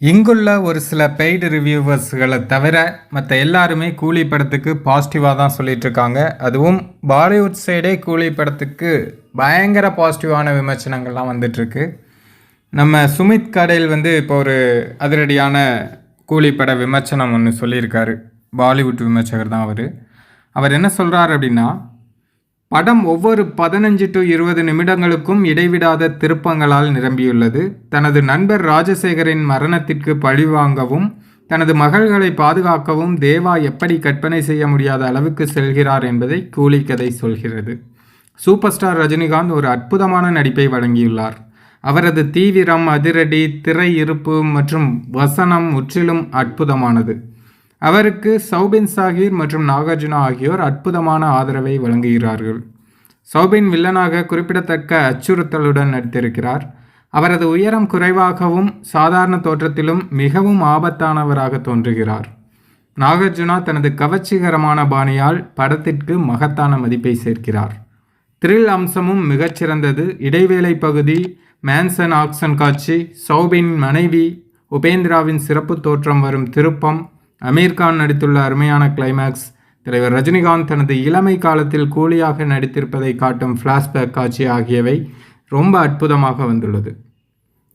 இங்குள்ள ஒரு சில பெய்டு ரிவ்யூவர்ஸ்களை தவிர மற்ற எல்லாருமே கூலி படத்துக்கு பாசிட்டிவாக தான் சொல்லிகிட்ருக்காங்க அதுவும் பாலிவுட் சைடே கூலி படத்துக்கு பயங்கர பாசிட்டிவான விமர்சனங்கள்லாம் வந்துட்டுருக்கு நம்ம சுமித் கடையில் வந்து இப்போ ஒரு அதிரடியான கூலி பட விமர்சனம் ஒன்று சொல்லியிருக்காரு. பாலிவுட் விமர்சகர் தான் அவர். அவர் என்ன சொல்கிறார் அப்படின்னா படம் ஒவ்வொரு பதினஞ்சு டு இருபது நிமிடங்களுக்கும் இடைவிடாத திருப்பங்களால் நிரம்பியுள்ளது. தனது நண்பர் ராஜசேகரின் மரணத்திற்கு பழிவாங்கவும் தனது மகள்களை பாதுகாக்கவும் தேவா எப்படி கற்பனை செய்ய முடியாத அளவுக்கு செல்கிறார் என்பதை கூலி கதை சொல்கிறது. சூப்பர் ஸ்டார் ரஜினிகாந்த் ஒரு அற்புதமான நடிப்பை வழங்கியுள்ளார். அவரது தீவிரம் அதிரடி திரை இருப்பு மற்றும் வசனம் முற்றிலும் அற்புதமானது. அவருக்கு சௌபின் சாகிர் மற்றும் நாகார்ஜுனா ஆகியோர் அற்புதமான ஆதரவை வழங்குகிறார்கள். சௌபின் வில்லனாக குறிப்பிடத்தக்க அச்சுறுத்தலுடன் நடித்திருக்கிறார். அவரது உயரம் குறைவாகவும் சாதாரண தோற்றத்திலும் மிகவும் ஆபத்தானவராக தோன்றுகிறார். நாகார்ஜுனா தனது கவர்ச்சிகரமான பாணியால் படத்திற்கு மகத்தான மதிப்பை சேர்க்கிறார். த்ரில் அம்சமும் மிகச்சிறந்தது. இடைவேளை பகுதி மேன்சன் ஆக்சன் காட்சி சௌபின் மனைவி உபேந்திராவின் சிறப்பு தோற்றம் வரும் திருப்பம் அமீர்கான் நடித்துள்ள அருமையான கிளைமேக்ஸ் தலைவர் ரஜினிகாந்த் தனது இளமை காலத்தில் கூலியாக நடித்திருப்பதை காட்டும் ஃப்ளாஷ்பேக் காட்சி ஆகியவை ரொம்ப அற்புதமாக வந்துள்ளது.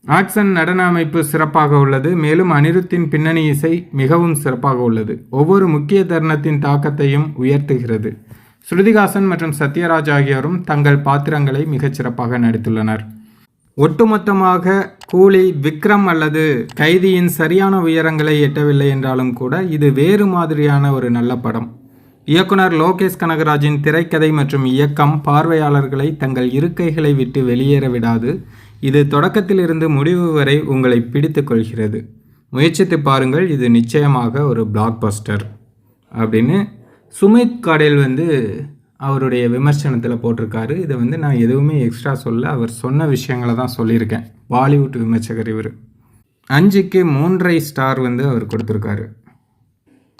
ஆக்சன் நடன அமைப்பு சிறப்பாக உள்ளது. மேலும் அனிருத்தின் பின்னணி இசை மிகவும் சிறப்பாக உள்ளது. ஒவ்வொரு முக்கிய தருணத்தின் தாக்கத்தையும் உயர்த்துகிறது. ஸ்ருதிகாசன் மற்றும் சத்யராஜ் ஆகியோரும் தங்கள் பாத்திரங்களை மிகச்சிறப்பாக நடித்துள்ளனர். ஒட்டுமொத்தமாக கூலி விக்ரம் அல்லது கைதியின் சரியான உயரங்களை எட்டவில்லை என்றாலும் கூட இது வேறு மாதிரியான ஒரு நல்ல படம். இயக்குனர் லோகேஷ் கனகராஜின் திரைக்கதை மற்றும் இயக்கம் பார்வையாளர்களை தங்கள் இருக்கைகளை விட்டு வெளியேற விடாது. இது தொடக்கத்திலிருந்து முடிவு வரை உங்களை பிடித்து கொள்கிறது. முயற்சித்து பாருங்கள் இது நிச்சயமாக ஒரு பிளாக் பஸ்டர் அப்படின்னு சுமித் காடேல் வந்து அவருடைய விமர்சனத்தில் போட்டிருக்காரு. இதை வந்து நான் எதுவுமே எக்ஸ்ட்ரா சொல்ல அவர் சொன்ன விஷயங்களை தான் சொல்லியிருக்கேன். பாலிவுட் விமர்சகர் இவர். அஞ்சுக்கு மூன்றரை ஸ்டார் வந்து அவர் கொடுத்துருக்காரு.